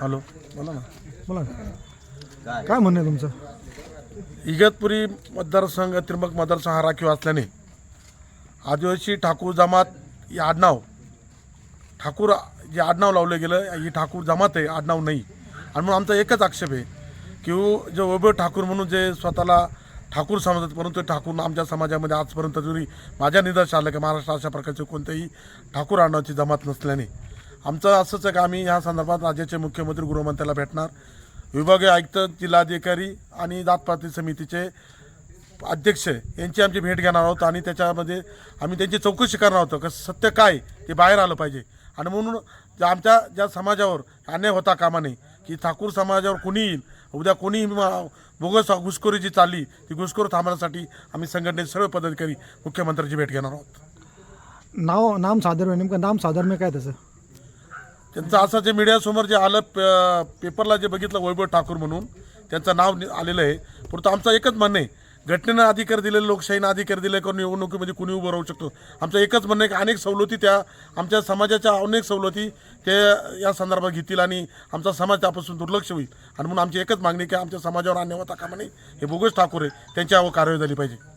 Hello बोला ना. बोला ना. काय म्हणणं आहे तुमचं? इगतपुरी मतदारसंघ त्रिंबक मतदारसंघ हा राखीव असल्याने आदिवासी ठाकूर जमात ही आडनाव ठाकूर जे आडनाव लावलं गेलं ही ठाकूर जमात आहे आडनाव नाही. आणि म्हणून आमचा एकच आक्षेप आहे की जे वैभव ठाकूर म्हणून जे स्वतःला ठाकूर समजतात परंतु ठाकूर आमच्या समाजामध्ये आजपर्यंत जरी माझ्या निदर्श आलं की महाराष्ट्र अशा प्रकारचे कोणत्याही ठाकूर आडनावची जमात नसल्याने आमचं असंच आहे की आम्ही ह्या संदर्भात राज्याचे मुख्यमंत्री गृहमंत्र्याला भेटणार. विभागीय आयुक्त जिल्हाधिकारी आणि जातपाती समितीचे अध्यक्ष यांची आमची भेट घेणार आहोत आणि त्याच्यामध्ये आम्ही त्यांची चौकशी करणार आहोत का सत्य काय ते बाहेर आलं पाहिजे. आणि म्हणून ज्या आमच्या ज्या समाजावर अन्याय होता कामा नये की ठाकूर समाजावर कोणी येईल उद्या कोणी बोगस घुसखोरी जी चालली ती घुसखोर थांबण्यासाठी आम्ही संघटनेचे सर्व पदाधिकारी मुख्यमंत्र्यांची भेट घेणार आहोत. नाव नाम साधर्म्य नेमकं नाम साधर्म्य म्हणजे काय त्याचं? त्यांचं असं जे मीडियासमोर जे आलं पे पेपरला जे बघितलं वैभव ठाकूर म्हणून त्यांचं नाव नि- आलेलं आहे. परंतु आमचं एकच म्हणणं आहे घटनेनं अधिकार दिलेले लोकशाहीनं अधिकार दिले करून निवडणुकीमध्ये कुणी उभं राहू शकतो. आमचं एकच म्हणणं आहे की अनेक सवलती त्या आमच्या समाजाच्या अनेक सवलती ते या संदर्भात घेतील आणि आमचा समाज त्यापासून दुर्लक्ष होईल. आणि म्हणून आमची एकच मागणी की आमच्या समाजावर अन्याय होता कामा नये. हे बोगस ठाकूर आहे. त्यांच्यावर कारवाई झाली पाहिजे.